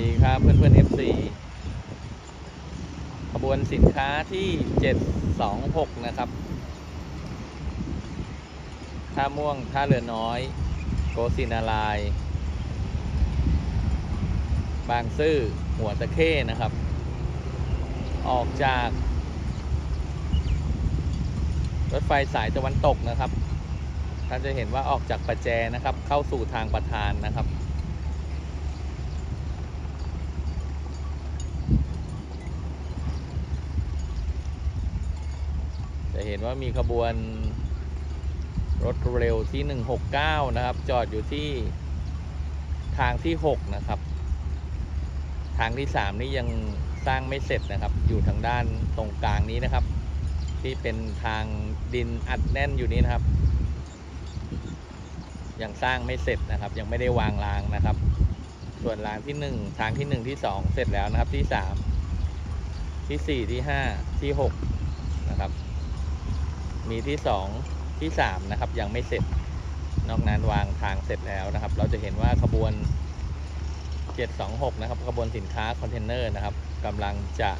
ดีครับเพื่อนเพื่อน FC ขบวนสินค้าที่ 726 นะครับ ท่าม่วง ท่าเรือน้อย โกสินาราย บางซื่อ หัวตะเข้นะครับ ออกจาก รถไฟสายตะวันตกนะครับ ท่านจะเห็นว่าออกจากประแจนะครับ เข้าสู่ทางประธานนะครับ จะเห็นว่ามีขบวนรถเร็วที่ 169 นะครับ จอดอยู่ที่ทางที่ 6 นะครับ ทางที่ 3 นี่ยังสร้างไม่เสร็จนะครับ อยู่ทางด้านตรงกลางนี้นะครับ ที่เป็นทางดินอัดแน่นอยู่นี้นะครับ ยังสร้างไม่เสร็จนะครับ ยังไม่ได้วางรางนะครับ ส่วนรางที่ 1 ทางที่ 1 ที่ 2 เสร็จแล้วนะครับที่ 3 ที่ 4 ที่ 5 ที่ 6 มีที่ 2 ที่ 3 นะครับ ยังไม่เสร็จ นอกนั้นวางทางเสร็จแล้วนะครับ เราจะเห็นว่าขบวน 726 นะครับขบวนสินค้าคอนเทนเนอร์นะครับกำลังจะ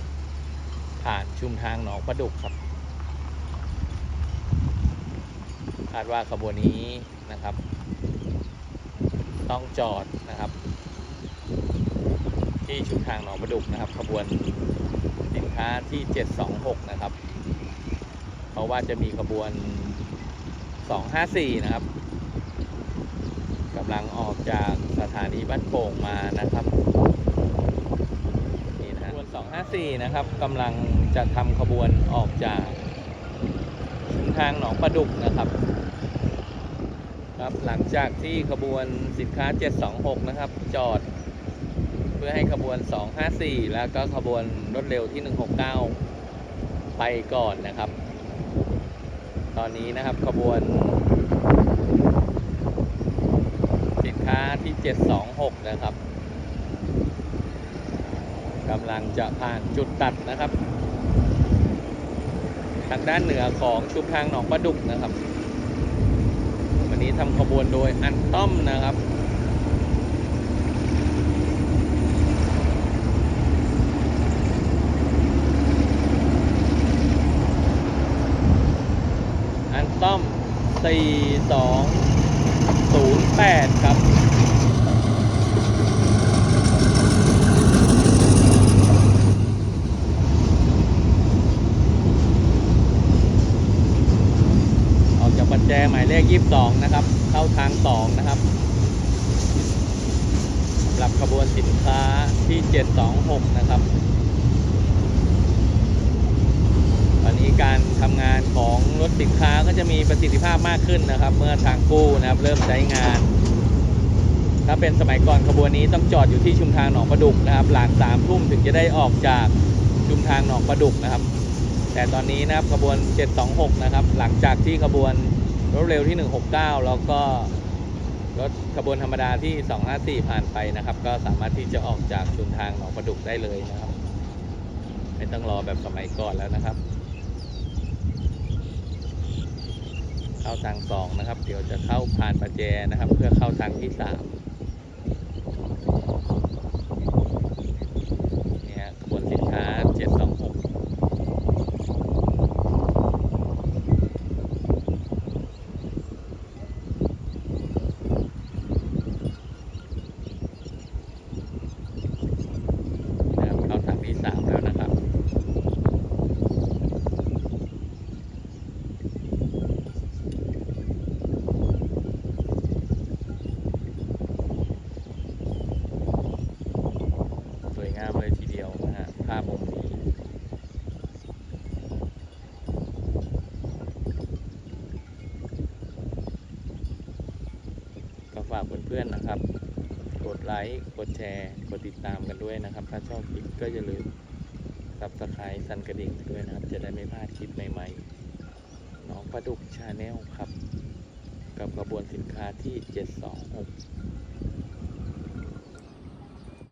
ผ่านชุมทางหนองประดุกครับคาดว่าขบวนนี้นะครับ ต้องจอดนะครับ ที่ชุมทางหนองประดุกนะครับ ขบวนสินค้าที่ 726 นะครับ เพราะว่าจะมีขบวน 254 นะครับกำลังออกจากสถานีบ้านโป่งมานะครับนี่นะขบวน 254 นะครับกำลังจะทำขบวนออกจากชุมทางหนองประดุกนะครับครับหลังจากที่ขบวนสินค้า 726 นะครับ จอด เพื่อให้ขบวน 254 แล้วก็ขบวนรถเร็วที่ 169 ไปก่อนนะครับ ตอนนี้นะครับขบวน สินค้าที่ 726 นะครับกำลังจะผ่านจุดตัดนะครับ ทางด้านเหนือของชุมทางหนองประดุกนะครับ วันนี้ทำขบวนโดยอันต้อมนะครับ อันต้อม 4208 ครับออกจากปัจแจหมายเลข 22 นะครับ เข้าทาง 2 นะครับสำหรับขบวนสินค้าที่ 726 นะครับ ตอน นี้การทำงานของรถสินค้าก็จะมีประสิทธิภาพมากขึ้นนะครับ เมื่อทางกู้นะครับเริ่มใช้งาน ถ้าเป็นสมัยก่อนขบวนนี้ต้องจอดอยู่ที่ชุมทางหนองประดุกนะครับ หลังสามทุ่มถึงจะได้ออกจากชุมทางหนองประดุกนะครับ แต่ตอนนี้นะครับขบวน 726 นะครับ หลังจากที่ขบวนรถเร็วที่ 169 แล้วก็รถขบวนธรรมดาที่ 254 ผ่านไปนะครับ ก็สามารถที่จะออกจากชุมทางหนองประดุกได้เลยนะครับ ไม่ต้องรอแบบสมัยก่อนแล้วนะครับ เข้าทางสองนะครับ เดี๋ยวจะเข้าผ่านประแจนะครับ เพื่อเข้าทางที่สามเนี่ยฮะขบวนสินค้า 726 นะครับเข้าทางที่สามแล้วนะครับ สวยงามเลยทีเดียวนะฮะภาพมุมนี้ ก็ฝากเพื่อนๆนะครับ กดไลค์กดแชร์กดติดตามกันด้วยนะครับ ถ้าชอบคลิปก็อย่าลืมซับสไครต์สั่นกระดิ่งด้วยนะครับ จะได้ไม่พลาดคลิปใหม่ๆน้องประดุกชาแนลครับ กับกระบวนสินค้าที่ 726